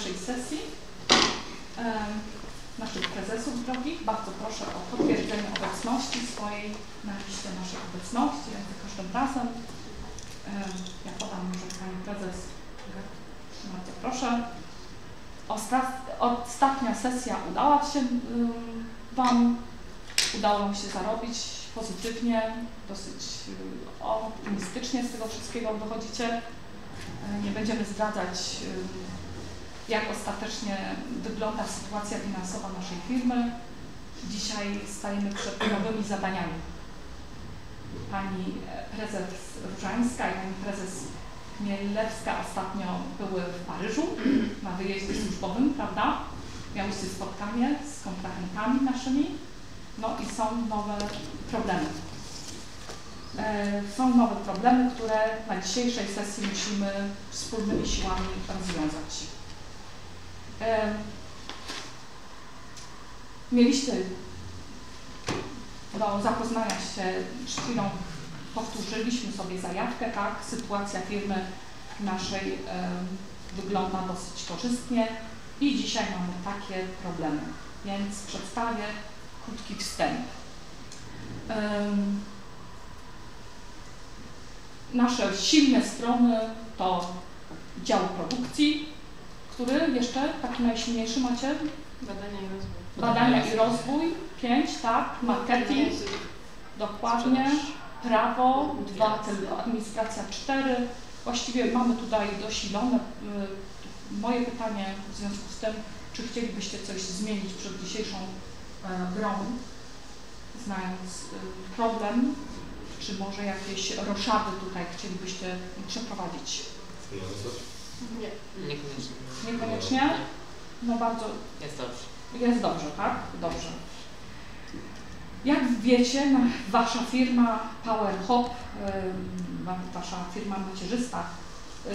naszej sesji. Naszych prezesów drogich, bardzo proszę o potwierdzenie obecności swojej na liście naszej obecności, jak za każdym razem. Em, Ja podam może Pani Prezes. Bardzo proszę. Osta- Ostatnia sesja udała się Wam, udało nam się zarobić pozytywnie, dosyć y, optymistycznie z tego wszystkiego wychodzicie. Y, Nie będziemy zdradzać, jak ostatecznie wygląda sytuacja finansowa naszej firmy. Dzisiaj stajemy przed nowymi zadaniami. Pani prezes Różańska i pani prezes Mielewska ostatnio były w Paryżu na wyjeździe służbowym, prawda? Miałyście spotkanie z kontrahentami naszymi, no i są nowe problemy. E, Są nowe problemy, które na dzisiejszej sesji musimy wspólnymi siłami rozwiązać. Mieliście do zapoznania się przed chwilą powtórzyliśmy sobie zajawkę, tak? Sytuacja firmy naszej wygląda dosyć korzystnie i dzisiaj mamy takie problemy, więc przedstawię krótki wstęp. Nasze silne strony to dział produkcji, który jeszcze taki najsilniejszy macie? Badania i rozwój. Badania i rozwój, 5, tak, marketing, dokładnie, prawo, 2 tylko, administracja 4. Właściwie mamy tutaj dosilone. y, Moje pytanie w związku z tym, czy chcielibyście coś zmienić przed dzisiejszą e, grą, znając y, problem, czy może jakieś roszady tutaj chcielibyście przeprowadzić? Niekoniecznie? No bardzo Jest dobrze. jest dobrze, tak? Dobrze. Jak wiecie, wasza firma Power Hop, ym, wa- wasza firma macierzysta,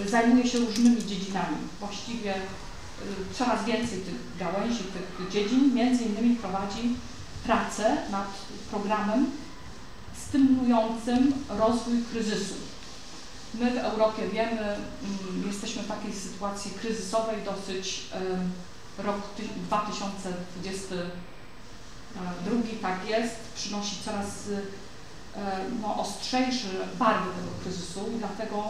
y, zajmuje się różnymi dziedzinami. Właściwie y, coraz więcej tych gałęzi, tych dziedzin, między innymi prowadzi pracę nad programem stymulującym rozwój kryzysu. My w Europie wiemy, mm, jesteśmy w takiej sytuacji kryzysowej dosyć rok ty- 2022 tak jest, przynosi coraz e, no, ostrzejsze barwy tego kryzysu i dlatego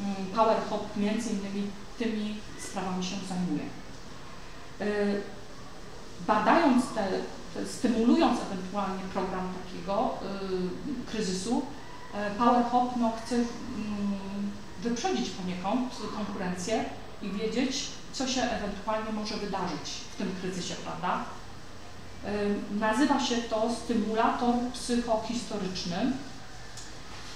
mm, Power Hop między innymi tymi sprawami się zajmuje. E, Badając te, te stymulując ewentualnie program takiego y, kryzysu, e, Power Hop no, chce mm, wyprzedzić poniekąd konkurencję i wiedzieć, co się ewentualnie może wydarzyć w tym kryzysie, prawda? Nazywa się to stymulator psychohistoryczny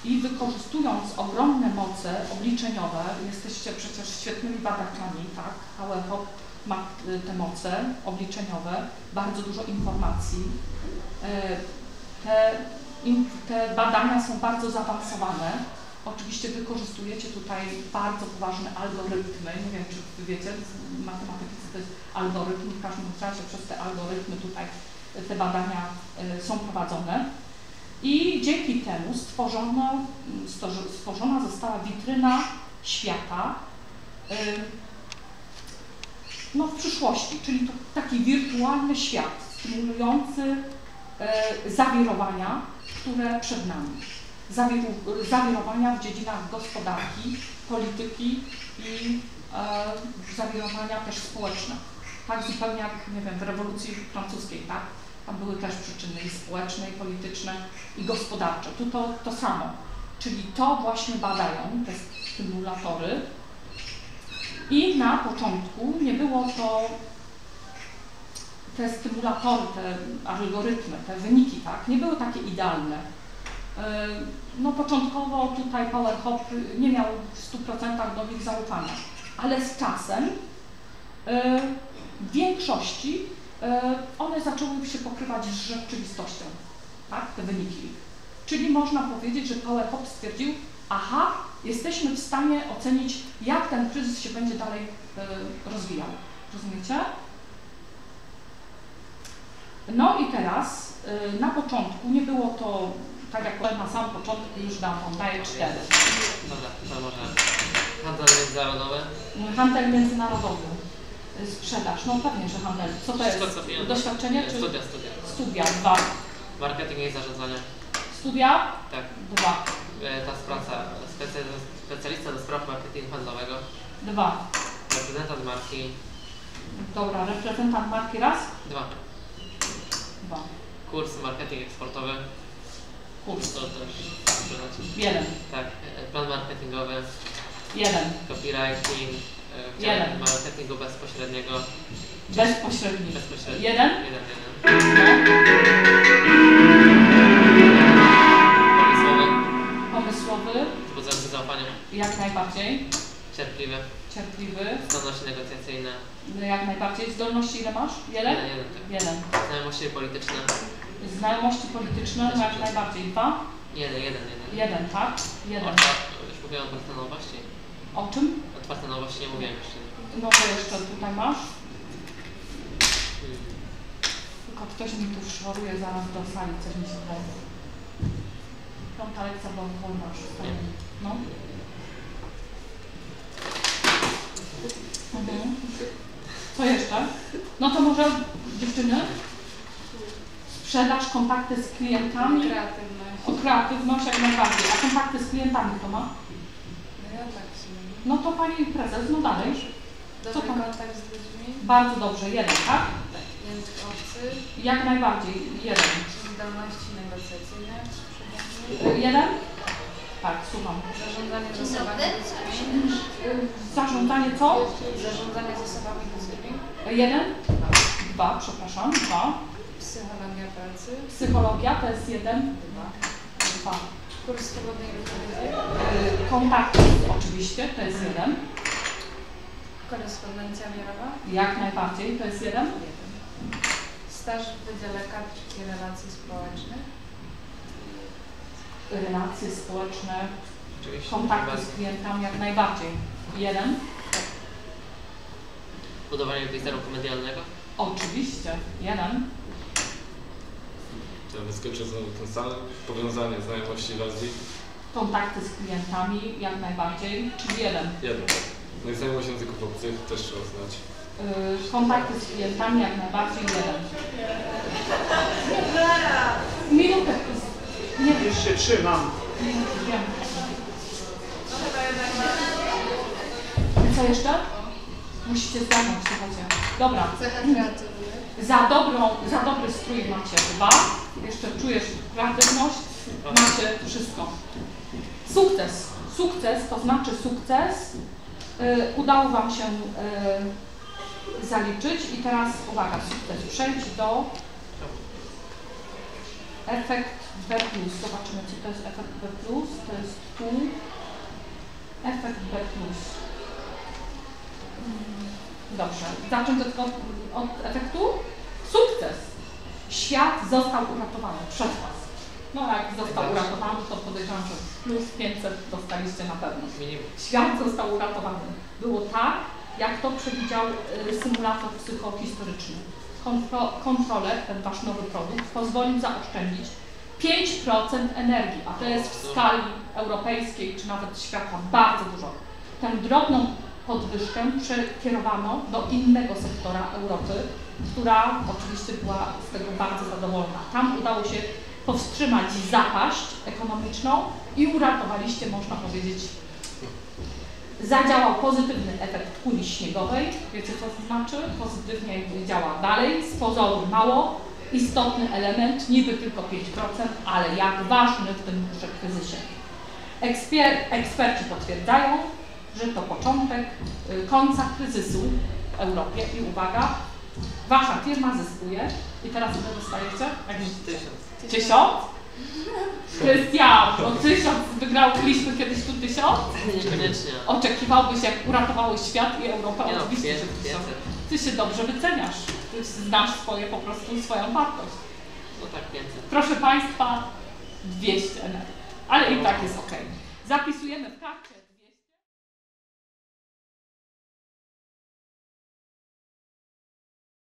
i wykorzystując ogromne moce obliczeniowe, jesteście przecież świetnymi badaczami, tak? PowerHop ma y, te moce obliczeniowe, bardzo dużo informacji. Te, te badania są bardzo zaawansowane. Oczywiście wykorzystujecie tutaj bardzo poważne algorytmy. Nie wiem, czy wy wiecie, co to jest algorytm. W każdym razie przez te algorytmy tutaj te badania y, są prowadzone. I dzięki temu stworzono, stworzona została witryna świata y, no, w przyszłości, czyli to taki wirtualny świat stymulujący y, zawirowania, które przed nami zawirowania w dziedzinach gospodarki, polityki i e, zawirowania też społeczne. Tak zupełnie jak, nie wiem, w rewolucji francuskiej, tak? Tam były też przyczyny i społeczne, i polityczne, i gospodarcze. Tu to, to samo. Czyli to właśnie badają te stymulatory. I na początku nie było to te stymulatory, te algorytmy, te wyniki, tak, nie były takie idealne. E, No początkowo tutaj Power Hop nie miał w 100% do nich zaufania, ale z czasem e, w większości e, one zaczęły się pokrywać z rzeczywistością, tak, te wyniki. Czyli można powiedzieć, że Power Hop stwierdził, aha, jesteśmy w stanie ocenić, jak ten kryzys się będzie dalej rozwijał. Rozumiecie? No i teraz na początku nie było to tak jak na samym początku już dam wam daję cztery. Dobra, to może handel międzynarodowy. Handel międzynarodowy. Y, Sprzedaż, no pewnie, że handel. Co to jest? Wszystko, co pieniądze. Doświadczenie Nie, czy Studia, studia. studia? Dwa. Marketing i zarządzanie. Studia? Tak. Dwa. E, Ta praca, specjalista do spraw marketingu handlowego, Dwa. reprezentant marki, Dobra, reprezentant marki raz? dwa. Dwa. Kurs marketing eksportowy, Kurs. to. Jeden. Tak, e, plan marketingowy, Jeden. copywriting, e, Jeden. marketingu bezpośredniego, Bezpośredni. bezpośredni. Jeden? Jeden, jeden. Pomysłowy, Pomysłowy. wzbudzający zaufanie, Jak najbardziej. cierpliwy, Cierpliwy. zdolności negocjacyjne, Jak najbardziej. Zdolności ile masz? Jeden? jeden, jeden, tak. Jeden. Znajomości polityczne, Znajomości polityczne, no jak najbardziej. Dwa? jeden, jeden, jeden. Jeden, tak? Jeden. Otwa- już mówiłem o nowości. O czym? Otwarte nowości nie mówiłem jeszcze. No to jeszcze tutaj masz. Hmm. Tylko ktoś mi tu szoruje zaraz do sali, coś mi się wydaje. Piąta lekcja była wolna już. No. Mhm. Co jeszcze? No to może dziewczyny? Sprzedaż, kontakty z klientami. Kreatywność. O kreatywność jak najbardziej. A kontakty z klientami kto ma? No ja tak sumie. No to pani prezes, no dalej. Dobry tam? kontakt z ludźmi. Bardzo dobrze, jeden, tak? Język obcy. Jak najbardziej, jeden. Zdolności negocjacyjne. Jeden? Tak, słucham. Zarządzanie zasobami ludzkimi. Zarządzanie co? Zarządzanie zasobami ludzkimi. Jeden? Dwa, przepraszam, dwa. Psychologia pracy. Psychologia to jest jeden. Dwa. Dwa. Kurs swobodnej wypowiedzi. Kontakty oczywiście to jest jeden. Korespondencja miarowa. Jak najbardziej to jest jeden. Jeden. Staż w Wydziale Kadr i Relacji Społecznych. Relacje społeczne, Oczywiście. kontakty z klientami jak najbardziej. Jeden. Budowanie wizerunku medialnego. Oczywiście. Jeden. To wyskoczę znowu ten sam. Powiązanie znajomości Azji. Kontakty z klientami jak najbardziej, czyli jeden. Jeden. No i znajomość języków obcych też trzeba znać. Y, Kontakty z klientami jak najbardziej jeden. Minutę. Nie wiem. Już się trzymam. Wiem. Co jeszcze? Musicie zgarnąć, słuchajcie. Dobra. Za, dobrą, za dobry strój macie dwa. Jeszcze czujesz kreatywność. Macie wszystko. Sukces. Sukces to znaczy sukces. Y, udało Wam się y, zaliczyć. I teraz uwaga, sukces. Przejdź do efekt B+. Zobaczymy, co to jest efekt B+. To jest tu. Efekt B+. Dobrze. Zacznę tylko od efektu. Sukces. Świat został uratowany przez Was. No jak został uratowany, to podejrzewam, że plus 500 dostaliście na pewno. Świat został uratowany. Było tak, jak to przewidział y, symulator psychohistoryczny. Kontro, kontroler, ten wasz nowy produkt, pozwolił zaoszczędzić 5% energii, a to jest w skali europejskiej czy nawet świata bardzo dużo. Tę drobną podwyżkę przekierowano do innego sektora Europy, która oczywiście była z tego bardzo zadowolona. Tam udało się powstrzymać zapaść ekonomiczną i uratowaliście, można powiedzieć, zadziałał pozytywny efekt kuli śniegowej. Wiecie co to znaczy? Pozytywnie działa dalej, z pozoru mało, istotny element, niby tylko 5%, ale jak ważny w tym kryzysie. Ekspier eksperci potwierdzają, że to początek y, końca kryzysu w Europie i uwaga, wasza firma zyskuje i teraz ile dostajecie? Jak myślicie? Tysiąc. Krystian, no tysiąc, wygraliśmy kiedyś tu tysiąc? Niekoniecznie. Oczekiwałbyś, jak uratowałeś świat i Europę? Nie no, Oczywiście, że 500, tysiąc. 500. Ty się dobrze wyceniasz. Ty znasz swoje, po prostu swoją wartość. No tak, 500. Proszę Państwa, 200 energii. Ale i tak jest ok. Zapisujemy w karcie.